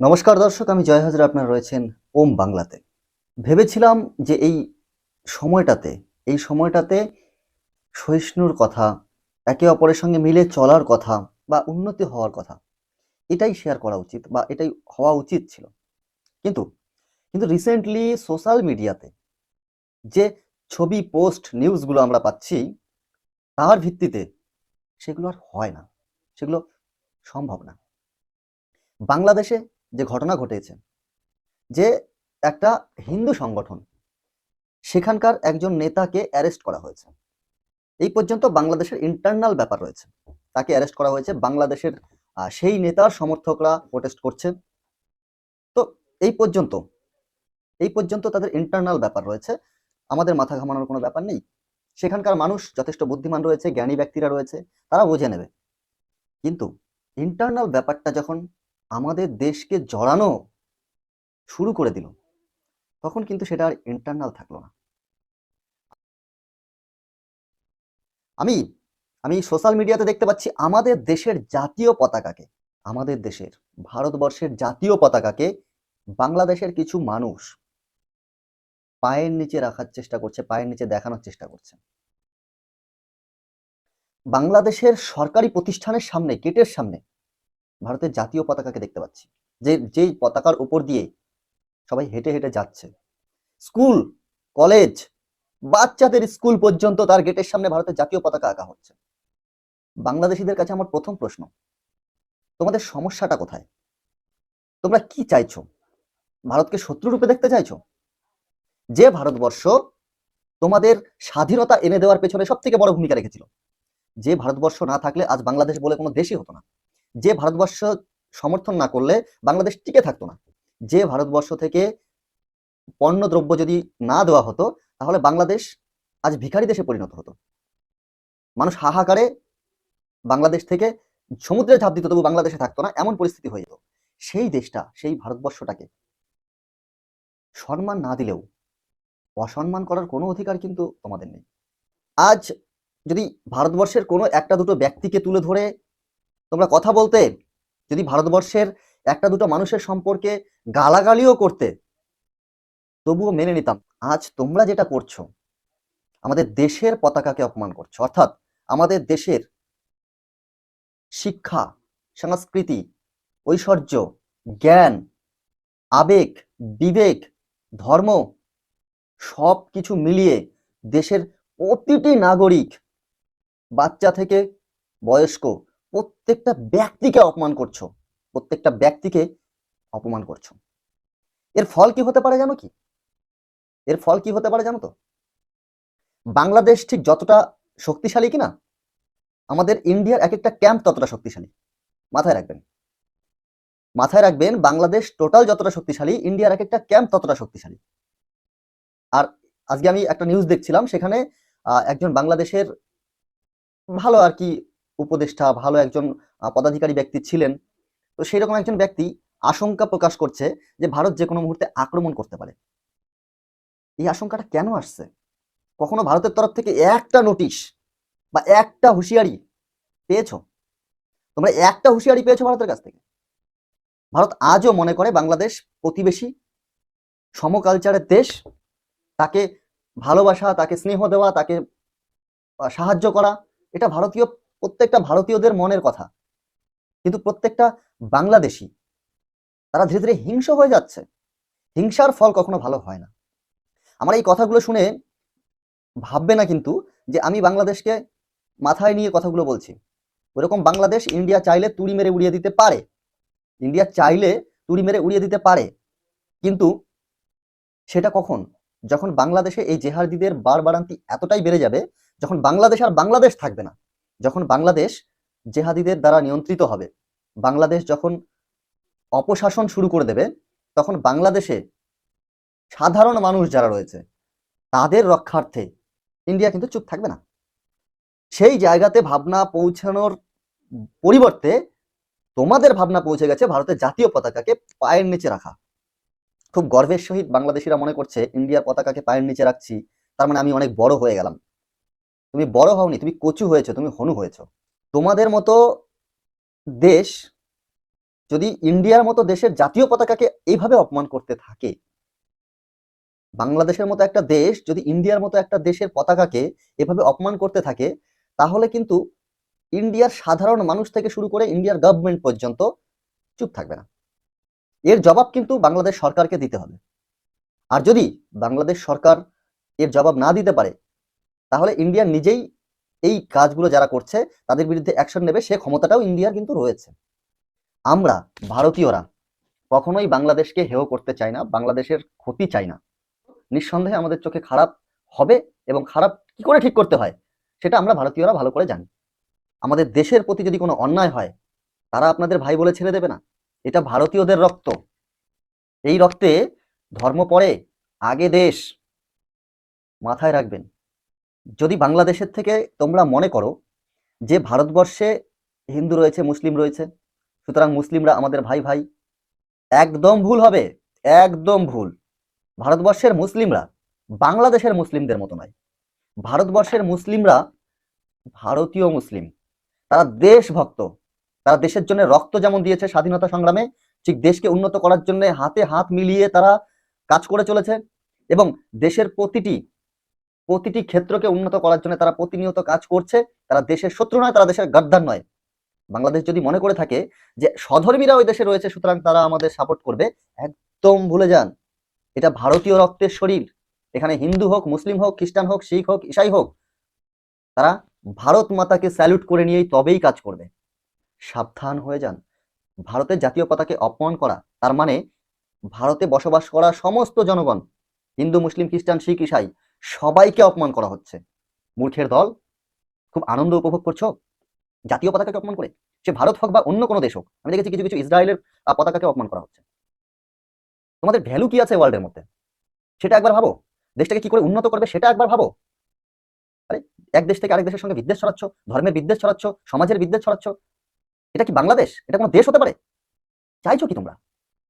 নমস্কার দর্শক, আমি জয় হাজরা, আপনারা রয়েছেন ওম বাংলাতে। ভেবেছিলাম যে এই সময়টাতে এই সময়টাতে সহিষ্ণুর কথা, একে অপরের সঙ্গে মিলে চলার কথা বা উন্নতি হওয়ার কথা, এটাই শেয়ার করা উচিত বা এটাই হওয়া উচিত ছিল। কিন্তু কিন্তু রিসেন্টলি সোশ্যাল মিডিয়াতে যে ছবি পোস্ট নিউজগুলো আমরা পাচ্ছি, তার ভিত্তিতে সেগুলো আর হয় না, সেগুলো সম্ভব না। বাংলাদেশে যে ঘটনা ঘটেছে, যে একটা হিন্দু সংগঠন, সেখানকার একজন নেতাকে অ্যারেস্ট করা হয়েছে। এই পর্যন্ত বাংলাদেশের ইন্টারনাল ব্যাপার রয়েছে। তাকে অ্যারেস্ট করা হয়েছে, বাংলাদেশের সেই নেতার সমর্থকরা প্রোটেস্ট করছে। তো এই পর্যন্ত এই পর্যন্ত তাদের ইন্টারনাল ব্যাপার রয়েছে। আমাদের মাথা ঘামানোর কোনো ব্যাপার নেই। সেখানকার মানুষ যথেষ্ট বুদ্ধিমান রয়েছে, জ্ঞানী ব্যক্তিরা রয়েছে তারা বুঝে নেবে। কিন্তু ইন্টারনাল ব্যাপারটা যখন আমাদের দেশকে জড়ানো শুরু করে দিল। তখন কিন্তু সেটা আর ইন্টারনাল থাকল না। আমি আমি সোশ্যাল মিডিয়াতে দেখতে পাচ্ছি আমাদের দেশের জাতীয় পতাকাকে, আমাদের দেশের, ভারতবর্ষের জাতীয় পতাকাকে বাংলাদেশের কিছু মানুষ পায়ের নিচে রাখার চেষ্টা করছে, পায়ের নিচে দেখানোর চেষ্টা করছে। বাংলাদেশের সরকারি প্রতিষ্ঠানের সামনে গেটের সামনে ভারতের জাতীয় পতাকাকে দেখতে পাচ্ছি। যে, যেই পতাকার উপর দিয়ে সবাই হেঁটে হেঁটে যাচ্ছে। স্কুল, কলেজ, বাচ্চাদের স্কুল পর্যন্ত তার গেটের সামনে ভারতের জাতীয় পতাকা আঁকা হচ্ছে। বাংলাদেশিদের কাছে আমার প্রথম প্রশ্ন, তোমাদের সমস্যাটা কোথায়? তোমরা কি চাইছো? ভারতকে শত্রু রূপে দেখতে চাইছো? যে ভারতবর্ষ তোমাদের স্বাধীনতা এনে দেওয়ার পেছনে সব থেকে বড় ভূমিকা রেখেছিল। যে ভারতবর্ষ না থাকলে আজ বাংলাদেশ বলে কোনো দেশই হতো না। যে ভারতবর্ষ সমর্থন না করলে বাংলাদেশ টিকে থাকতো না। যে ভারতবর্ষ থেকে পণ্য দ্রব্য যদি না দেওয়া হতো, তাহলে বাংলাদেশ আজ ভিখারি দেশে পরিণত হতো। মানুষ হাহাকারে বাংলাদেশ থেকে সমুদ্রে ঝাঁপ দিত, তবু বাংলাদেশে থাকতো না, এমন পরিস্থিতি হয়ে যেত। সেই দেশটা, সেই ভারতবর্ষটাকে সম্মান না দিলেও অসম্মান করার কোনো অধিকার কিন্তু তোমাদের নেই। আজ যদি ভারতবর্ষের কোনো একটা দুটো ব্যক্তিকে তুলে ধরে তোমরা কথা বলতে, যদি ভারতবর্ষের একটা দুটো মানুষের সম্পর্কে গালাগালিও করতে, তবুও মেনে নিতাম, আজ তোমরা যেটা করছ, আমাদের দেশের পতাকাকে অপমান করছ। অর্থাৎ আমাদের দেশের শিক্ষা, সংস্কৃতি, ঐশ্বর্য, জ্ঞান, আবেগ, বিবেক, ধর্ম সব কিছু মিলিয়ে দেশের প্রতিটি নাগরিক, বাচ্চা থেকে বয়স্ক প্রত্যেকটা ব্যক্তিকে অপমান করছ। প্রত্যেকটা ব্যক্তিকে অপমান করছ। এর ফল কি হতে পারে জানো কি? এর ফল কি হতে পারে জানো তো? বাংলাদেশ ঠিক যতটা শক্তিশালী কিনা, আমাদের ইন্ডিয়ার এক একটা ক্যাম্প ততটা শক্তিশালী। মাথায় রাখবেন। মাথায় রাখবেন, বাংলাদেশ টোটাল যতটা শক্তিশালী, ইন্ডিয়ার এক একটা ক্যাম্প ততটা শক্তিশালী। আর আজকে আমি একটা নিউজ দেখছিলাম, সেখানে একজন বাংলাদেশের ভালো আর কি উপদেষ্টা, ভালো একজন পদাধিকারী ব্যক্তি ছিলেন। তো সেই রকম একজন ব্যক্তি আশঙ্কা প্রকাশ করছে যে ভারত যে কোনো মুহূর্তে আক্রমণ করতে পারে। এই আশঙ্কাটা কেন আসছে? কখনো ভারতের তরফ থেকে একটা নোটিশ বা একটা হুঁশিয়ারি পেয়েছ? তোমরা একটা হুঁশিয়ারি পেয়েছ ভারতের কাছ থেকে? ভারত আজও মনে করে বাংলাদেশ প্রতিবেশী, সমকালচারের দেশ। তাকে ভালোবাসা, তাকে স্নেহ দেওয়া, তাকে সাহায্য করা, এটা ভারতীয় প্রত্যেকটা ভারতীয়দের মনের কথা। কিন্তু প্রত্যেকটা বাংলাদেশি, তারা ধীরে ধীরে হিংস্র হয়ে যাচ্ছে। হিংসার ফল কখনো ভালো হয় না। আমার এই কথাগুলো শুনে ভাববে না কিন্তু যে আমি বাংলাদেশকে মাথায় নিয়ে কথাগুলো বলছি। ওরকম বাংলাদেশ ইন্ডিয়া চাইলে তুড়ি মেরে উড়িয়ে দিতে পারে। ইন্ডিয়া চাইলে তুড়ি মেরে উড়িয়ে দিতে পারে। কিন্তু সেটা কখন? যখন বাংলাদেশে এই জেহাদিদের বারবারান্তি এতটাই বেড়ে যাবে, যখন বাংলাদেশ আর বাংলাদেশ থাকবে না। যখন বাংলাদেশ জেহাদিদের দ্বারা নিয়ন্ত্রিত হবে, বাংলাদেশ যখন অপশাসন শুরু করে দেবে, তখন বাংলাদেশে সাধারণ মানুষ যারা রয়েছে, তাদের রক্ষার্থে ইন্ডিয়া কিন্তু চুপ থাকবে না। সেই জায়গাতে ভাবনা পৌঁছানোর পরিবর্তে তোমাদের ভাবনা পৌঁছে গেছে ভারতের জাতীয় পতাকাকে পায়ের নিচে রাখা। খুব গর্বের সহিত বাংলাদেশিরা মনে করছে, ইন্ডিয়ার পতাকাকে পায়ের নিচে রাখছি। তার মানে আমি অনেক বড় হয়ে গেলাম। তুমি বড় হওনি, তুমি কচু হয়েছো, তুমি হনু হয়েছো। তোমাদের মতো দেশ যদি ইন্ডিয়ার মতো দেশের জাতীয় পতাকাকে এইভাবে অপমান করতে থাকে, বাংলাদেশের মতো একটা দেশ যদি ইন্ডিয়ার মতো একটা দেশের পতাকাকে এভাবে অপমান করতে থাকে, তাহলে কিন্তু ইন্ডিয়ার সাধারণ মানুষ থেকে শুরু করে ইন্ডিয়ার গভর্নমেন্ট পর্যন্ত চুপ থাকবে না। এর জবাব কিন্তু বাংলাদেশ সরকারকে দিতে হবে। আর যদি বাংলাদেশ সরকার এর জবাব না দিতে পারে তাহলে ইন্ডিয়া নিজেই এই কাজগুলো যারা করছে, তাদের বিরুদ্ধে অ্যাকশন নেবে, সে ক্ষমতাটাও ইন্ডিয়ার কিন্তু রয়েছে। আমরা, ভারতীয়রা, কখনোই বাংলাদেশকে হেয় করতে চাই না, বাংলাদেশের ক্ষতি চাই না। নিঃসন্দেহে আমাদের চোখে খারাপ হবে এবং খারাপ কি করে ঠিক করতে হয়, সেটা আমরা ভারতীয়রা ভালো করে জানি। আমাদের দেশের প্রতি যদি কোনো অন্যায় হয়, তারা আপনাদের ভাই বলে ছেড়ে দেবে না। এটা ভারতীয়দের রক্ত। এই রক্তে ধর্ম পড়ে আগে দেশ মাথায় রাখবেন। যদি বাংলাদেশের থেকে তোমরা মনে করো যে ভারতবর্ষে হিন্দু রয়েছে, মুসলিম রয়েছে, সুতরাং মুসলিমরা আমাদের ভাই ভাই, একদম ভুল হবে, একদম ভুল। ভারতবর্ষের মুসলিমরা বাংলাদেশের মুসলিমদের মতো নয়। ভারতবর্ষের মুসলিমরা ভারতীয় মুসলিম। তারা দেশভক্ত। তারা দেশের জন্য রক্ত যেমন দিয়েছে স্বাধীনতা সংগ্রামে, ঠিক দেশকে উন্নত করার জন্য হাতে হাত মিলিয়ে তারা কাজ করে চলেছে এবং দেশের প্রতিটি প্রতিটি ক্ষেত্রকে উন্নত করার জন্য তারা প্রতিনিয়ত কাজ করছে, তারা দেশের শত্রু নয়, তারা দেশের গাদ্দার নয়। বাংলাদেশ যদি মনে করে থাকে যে স্বধর্মীরা ওই দেশে রয়েছে, সুতরাং তারা আমাদের সাপোর্ট করবে, একদম ভুলে যান। এটা ভারতীয় রক্তের শরীর। এখানে হিন্দু হোক, মুসলিম হোক, খ্রিস্টান হোক, শিখ হোক, ইসাই হোক, তারা ভারত মাতাকে স্যালুট করে নিয়েই তবেই কাজ করবে। সাবধান হয়ে যান। ভারতের জাতীয় পতাকে অপমান করা, তার মানে ভারতে বসবাস করা সমস্ত জনগণ, হিন্দু, মুসলিম, খ্রিস্টান, শিখ, ইসাই সবাইকে অপমান করা হচ্ছে। মূর্খের দল, খুব আনন্দ উপভোগ করছ? জাতীয় পতাকাকে অপমান করে? সে ভারত হোক বা অন্য কোনো দেশ হোক, আমি দেখেছি কিছু কিছু ইসরায়েলের পতাকাকে অপমান করা হচ্ছে। তোমাদের ভ্যালু কি আছে ওয়ার্ল্ডের মধ্যে? সেটা একবার ভাবো। দেশটাকে কি করে উন্নত করবে সেটা একবার ভাবো। আরে, এক দেশ থেকে আরেক দেশের সঙ্গে বিদ্বেষ ছড়াচ্ছ ধর্মের বিদ্বেষ ছড়াচ্ছ, সমাজের বিদ্বেষ ছড়াচ্ছ। এটা কি বাংলাদেশ? এটা কোনো দেশ হতে পারে? চাইছো কি তোমরা?